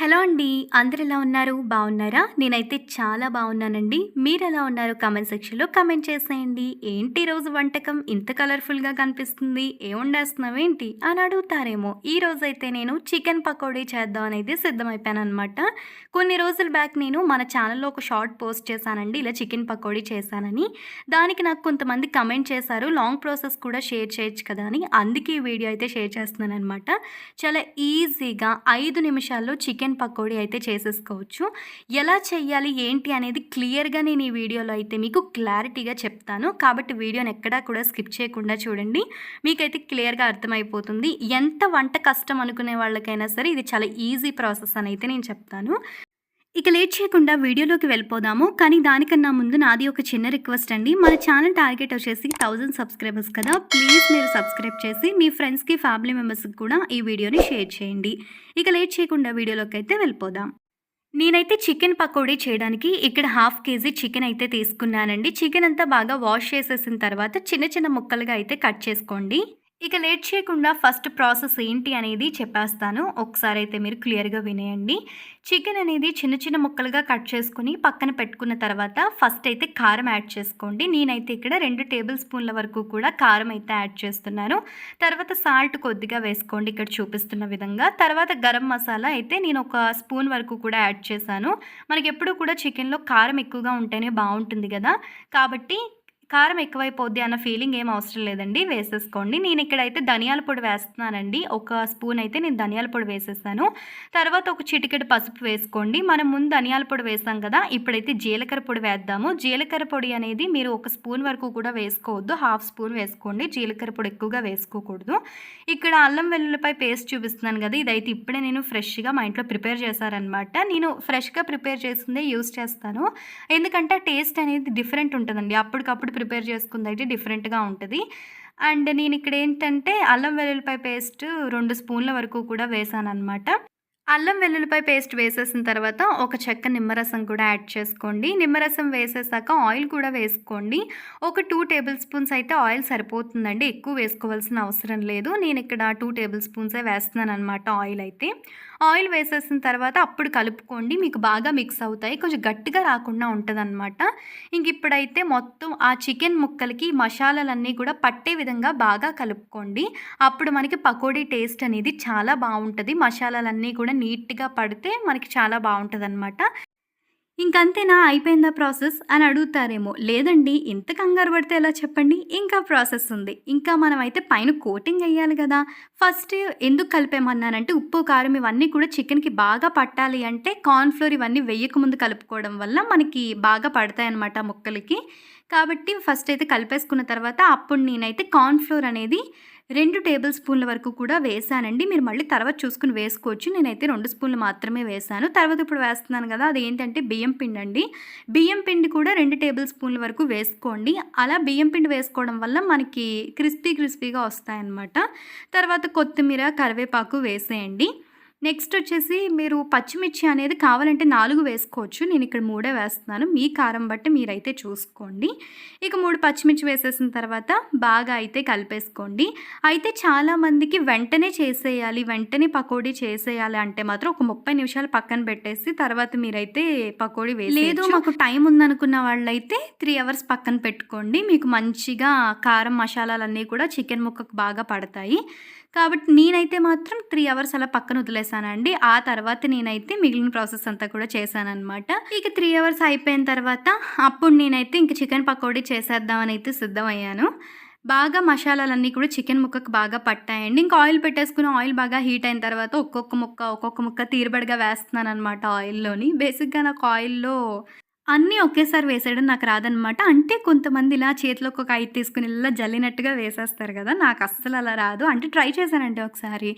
Hello అండి అందరు ఎలా ఉన్నారు? బాగున్నారా? నేనైతే చాలా బాగున్నానండి. మీరు ఎలా ఉన్నారు? కమెంట్ సెక్షన్లో కమెంట్ చేసేయండి. ఏంటి ఈ రోజు వంటకం? ఇంత కలర్ఫుల్గా కనిపిస్తుంది. ఏం ఏంటి అని అడుగుతారేమో. ఈ రోజు అయితే నేను చికెన్ పకోడీ చేద్దాం అనేది సిద్ధమైపోయాను అనమాట కొన్ని రోజుల బ్యాక్ నేను మన ఛానల్లో ఒక షార్ట్ పోస్ట్ చేశానండి. ఇలా చికెన్ పకోడీ చేశానని. దానికి నాకు కొంతమంది కమెంట్ చేశారు. లాంగ్ ప్రాసెస్ కూడా షేర్ చేయొచ్చు కదా అని. అందుకే ఈ వీడియో అయితే షేర్ చేస్తున్నాను అనమాట చాలా ఈజీగా ఐదు నిమిషాల్లో చికెన్ పకోడీ అయితే చేసేసుకోవచ్చు. ఎలా చేయాలి ఏంటి అనేది క్లియర్గా నేను ఈ వీడియోలో అయితే మీకు క్లారిటీగా చెప్తాను. కాబట్టి వీడియోని ఎక్కడా కూడా స్కిప్ చేయకుండా చూడండి. మీకైతే క్లియర్గా అర్థమైపోతుంది. ఎంత వంట కష్టం అనుకునే వాళ్ళకైనా సరే ఇది చాలా ఈజీ ప్రాసెస్ అని అయితే నేను చెప్తాను. ఇక లేట్ చేయకుండా వీడియోలోకి వెళ్ళిపోదాము. కానీ దానికన్నా ముందు నాది ఒక చిన్న రిక్వెస్ట్ అండి. మన ఛానల్ టార్గెట్ వచ్చేసి థౌజండ్ సబ్స్క్రైబర్స్ కదా. ప్లీజ్ మీరు సబ్స్క్రైబ్ చేసి మీ ఫ్రెండ్స్కి ఫ్యామిలీ మెంబర్స్కి కూడా ఈ వీడియోని షేర్ చేయండి. ఇక లేట్ చేయకుండా వీడియోలోకి అయితే వెళ్ళిపోదాం. నేనైతే చికెన్ పకోడీ చేయడానికి ఇక్కడ హాఫ్ కేజీ చికెన్ అయితే తీసుకున్నానండి. చికెన్ అంతా బాగా వాష్ చేసేసిన తర్వాత చిన్న చిన్న ముక్కలుగా అయితే కట్ చేసుకోండి. ఇక లేట్ చేయకుండా ఫస్ట్ ప్రాసెస్ ఏంటి అనేది చెప్పేస్తాను. ఒకసారి అయితే మీరు క్లియర్గా వినేయండి. చికెన్ అనేది చిన్న చిన్న ముక్కలుగా కట్ చేసుకుని పక్కన పెట్టుకున్న తర్వాత ఫస్ట్ అయితే కారం యాడ్ చేసుకోండి. నేనైతే ఇక్కడ రెండు టేబుల్ స్పూన్ల వరకు కూడా కారం అయితే యాడ్ చేస్తున్నాను. తర్వాత సాల్ట్ కొద్దిగా వేసుకోండి. ఇక్కడ చూపిస్తున్న విధంగా. తర్వాత గరం మసాలా అయితే నేను ఒక స్పూన్ వరకు కూడా యాడ్ చేశాను. మనకి ఎప్పుడు కూడా చికెన్లో కారం ఎక్కువగా ఉంటేనే బాగుంటుంది కదా. కాబట్టి కారం ఎక్కువైపోద్ది అన్న ఫీలింగ్ ఏం అవసరం లేదండి. వేసేసుకోండి. నేను ఇక్కడైతే ధనియాల పొడి వేస్తున్నానండి. ఒక స్పూన్ అయితే నేను ధనియాల పొడి వేసేసాను. తర్వాత ఒక చిటికెడు పసుపు వేసుకోండి. మనం ముందు ధనియాల పొడి వేసాం కదా ఇప్పుడైతే జీలకర్ర పొడి వేద్దాము. జీలకర్ర పొడి అనేది మీరు ఒక స్పూన్ వరకు కూడా వేసుకోవద్దు. హాఫ్ స్పూన్ వేసుకోండి. జీలకర్ర పొడి ఎక్కువగా వేసుకోకూడదు. ఇక్కడ అల్లం వెల్లుల్లిపై పేస్ట్ చూపిస్తున్నాను కదా ఇదైతే ఇప్పుడే నేను ఫ్రెష్గా మా ఇంట్లో ప్రిపేర్ చేశారనమాట నేను ఫ్రెష్గా ప్రిపేర్ చేసిందే యూస్ చేస్తాను. ఎందుకంటే టేస్ట్ అనేది డిఫరెంట్ ఉంటుందండి. అప్పటికప్పుడు ప్రిపేర్ చేసుకుంది అయితే డిఫరెంట్గా ఉంటుంది. అండ్ నేను ఇక్కడ ఏంటంటే అల్లం వెల్లుల్లిపాయ పేస్ట్ రెండు స్పూన్ల వరకు కూడా వేసాను అనమాట అల్లం వెల్లుల్లిపాయ పేస్ట్ వేసేసిన తర్వాత ఒక చెక్క నిమ్మరసం కూడా యాడ్ చేసుకోండి. నిమ్మరసం వేసేసాక ఆయిల్ కూడా వేసుకోండి. ఒక టూ టేబుల్ స్పూన్స్ అయితే ఆయిల్ సరిపోతుందండి. ఎక్కువ వేసుకోవాల్సిన అవసరం లేదు. నేను ఇక్కడ టూ టేబుల్ స్పూన్సే వేస్తున్నాను అనమాట ఆయిల్ అయితే. ఆయిల్ వేసేసిన తర్వాత అప్పుడు కలుపుకోండి. మీకు బాగా మిక్స్ అవుతాయి. కొంచెం గట్టిగా రాకుండా ఉంటుంది అనమాట ఇంక ఇప్పుడైతే మొత్తం ఆ చికెన్ ముక్కలకి మసాలాలన్నీ కూడా పట్టే విధంగా బాగా కలుపుకోండి. అప్పుడు మనకి పకోడీ టేస్ట్ అనేది చాలా బాగుంటుంది. మసాలాలన్నీ కూడా నీట్గా పడితే మనకి చాలా బాగుంటుంది అనమాట ఇంకంతేనా? అయిపోయిందా ప్రాసెస్? అని అడుగుతారేమో. లేదండి ఇంత కంగారు పడితే ఎలా చెప్పండి? ఇంకా ప్రాసెస్ ఉంది. ఇంకా మనం అయితే పైన కోటింగ్ వేయాలి కదా. ఫస్ట్ ఎందుకు కలిపేమన్నానంటే ఉప్పు కారం ఇవన్నీ కూడా చికెన్కి బాగా పట్టాలి అంటే కార్న్ఫ్లోర్ ఇవన్నీ వేయకముందు కలుపుకోవడం వల్ల మనకి బాగా పడతాయి అన్నమాట ముక్కలకి. కాబట్టి ఫస్ట్ అయితే కలిపేసుకున్న తర్వాత అప్పుడు నేనైతే కార్న్ఫ్లోర్ అనేది రెండు టేబుల్ స్పూన్ల వరకు కూడా వేసానండి. మీరు మళ్ళీ తర్వాత చూసుకుని వేసుకోవచ్చు. నేనైతే రెండు స్పూన్లు మాత్రమే వేసాను. తర్వాత ఇప్పుడు వేస్తున్నాను కదా అది ఏంటంటే బియ్యం పిండి అండి బియ్యం పిండి కూడా రెండు టేబుల్ స్పూన్ల వరకు వేసుకోండి. అలా బియ్యం పిండి వేసుకోవడం వల్ల మనకి క్రిస్పీ క్రిస్పీగా వస్తాయన్నమాట. తర్వాత కొత్తిమీర కరివేపాకు వేసేయండి. నెక్స్ట్ వచ్చేసి మీరు పచ్చిమిర్చి అనేది కావాలంటే నాలుగు వేసుకోవచ్చు. నేను ఇక్కడ మూడే వేస్తున్నాను. మీ కారం బట్టి మీరైతే చూసుకోండి. ఇక మూడు పచ్చిమిర్చి వేసేసిన తర్వాత బాగా అయితే కలిపేసుకోండి. అయితే చాలామందికి వెంటనే చేసేయాలి వెంటనే పకోడీ చేసేయాలి అంటే మాత్రం ఒక ముప్పై నిమిషాలు పక్కన పెట్టేసి తర్వాత మీరైతే పకోడీ వేసి లేదు మాకు టైం ఉందనుకున్న వాళ్ళైతే త్రీ అవర్స్ పక్కన పెట్టుకోండి. మీకు మంచిగా కారం మసాలాలన్నీ కూడా చికెన్ ముక్కకు బాగా పడతాయి. కాబట్టి నేనైతే మాత్రం త్రీ అవర్స్ అలా పక్కన వదిలేసానండి. ఆ తర్వాత నేనైతే మిగిలిన ప్రాసెస్ అంతా కూడా చేశానమాట ఇక త్రీ అవర్స్ అయిపోయిన తర్వాత అప్పుడు నేనైతే ఇంక చికెన్ పకోడీ చేసేద్దామని అయితే సిద్ధమయ్యాను. బాగా మసాలాలన్నీ కూడా చికెన్ ముక్కకు బాగా పట్టాయండి. ఇంకా ఆయిల్ పెట్టేసుకుని ఆయిల్ బాగా హీట్ అయిన తర్వాత ఒక్కొక్క ముక్క ఒక్కొక్క ముక్క తీరుబడిగా వేస్తున్నాను అనమాట ఆయిల్లోని. బేసిక్గా నాకు ఆయిల్లో అన్నీ ఒకేసారి వేసేయడం నాకు రాదనమాట అంటే కొంతమంది ఇలా చేతిలోకి ఒక ఐదు తీసుకుని ఇలా జల్లినట్టుగా వేసేస్తారు కదా నాకు అస్సలు అలా రాదు. అంటే ట్రై చేశానంటే ఒకసారి.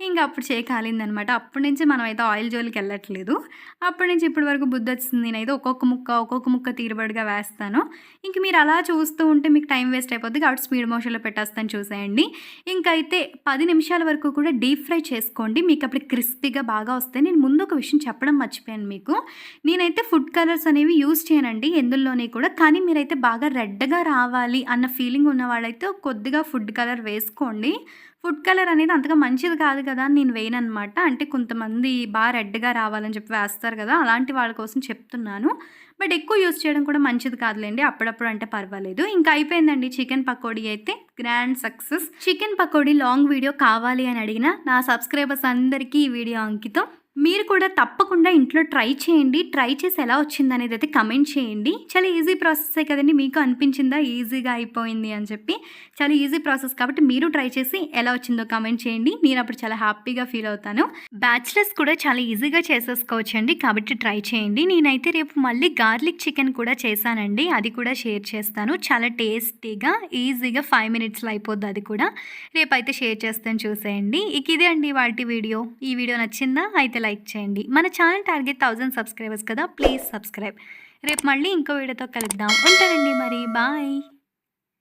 ఇంకా అప్పుడు చేయకాలిందనమాట అప్పటి నుంచి మనం అయితే ఆయిల్ జోలికి వెళ్ళట్లేదు. అప్పటి నుంచి ఇప్పటి వరకు బుద్ధి వచ్చింది. నేనైతే ఒక్కొక్క ముక్క ఒక్కొక్క ముక్క తీరుబడిగా వేస్తాను. ఇంక మీరు అలా చూస్తూ ఉంటే మీకు టైం వేస్ట్ అయిపోద్ది. కాబట్టి స్పీడ్ మోషన్లో పెట్టేస్తాను చూసేయండి. ఇంకైతే పది నిమిషాల వరకు కూడా డీప్ ఫ్రై చేసుకోండి. మీకు అప్పుడు క్రిస్పీగా బాగా వస్తాయి. నేను ముందు ఒక విషయం చెప్పడం మర్చిపోయాను మీకు. నేనైతే ఫుడ్ కలర్స్ అనేవి యూజ్ చేయనండి ఎందులోని కూడా. కానీ మీరైతే బాగా రెడ్‌గా రావాలి అన్న ఫీలింగ్ ఉన్న వాళ్ళైతే కొద్దిగా ఫుడ్ కలర్ వేసుకోండి. ఫుడ్ కలర్ అనేది అంతగా మంచిది కాదు కదా! అని నేను వేయననమాట. అంటే కొంతమంది బాగా రెడ్‌గా రావాలని చెప్పి వేస్తారు కదా! అలాంటి వాళ్ళ కోసం చెప్తున్నాను. బట్ ఎక్కువ యూజ్ చేయడం కూడా మంచిది కాదులేండి అప్పుడప్పుడు అంటే పర్వాలేదు. ఇంకా అయిపోయిందండి చికెన్ పకోడీ అయితే grand success. Chicken pakodi long video కావాలి అని అడిగిన నా సబ్స్క్రైబర్స్ అందరికీ ఈ వీడియో అంకితం. మీరు కూడా తప్పకుండా ఇంట్లో ట్రై చేయండి. ట్రై చేసి ఎలా వచ్చింది అనేది అయితే కమెంట్ చేయండి. చాలా ఈజీ ప్రాసెసే కదండీ! మీకు అనిపించిందా ఈజీగా అయిపోయింది అని చెప్పి? చాలా ఈజీ ప్రాసెస్ కాబట్టి మీరు ట్రై చేసి ఎలా వచ్చిందో కమెంట్ చేయండి. నేను అప్పుడు చాలా హ్యాపీగా ఫీల్ అవుతాను. బ్యాచిలర్స్ కూడా చాలా ఈజీగా చేసేసుకోవచ్చండి. కాబట్టి ట్రై చేయండి. నేనైతే రేపు మళ్ళీ గార్లిక్ చికెన్ కూడా చేశానండి. అది కూడా షేర్ చేస్తాను. చాలా టేస్టీగా, ఈజీగా ఫైవ్ మినిట్స్‌లో అయిపోద్ది అది కూడా. రేపైతే షేర్ చేస్తాను చూసేయండి. ఇక ఇదే అండి వాటి వీడియో. ఈ వీడియో నచ్చిందా? అయితే లైక్ చేయండి. మన ఛానల్ టార్గెట్ థౌజండ్ సబ్స్క్రైబర్స్ కదా! Please subscribe. రేపు మళ్ళీ ఇంకో వీడియోతో కలుద్దాం. ఉంటారండి మరి. బాయ్.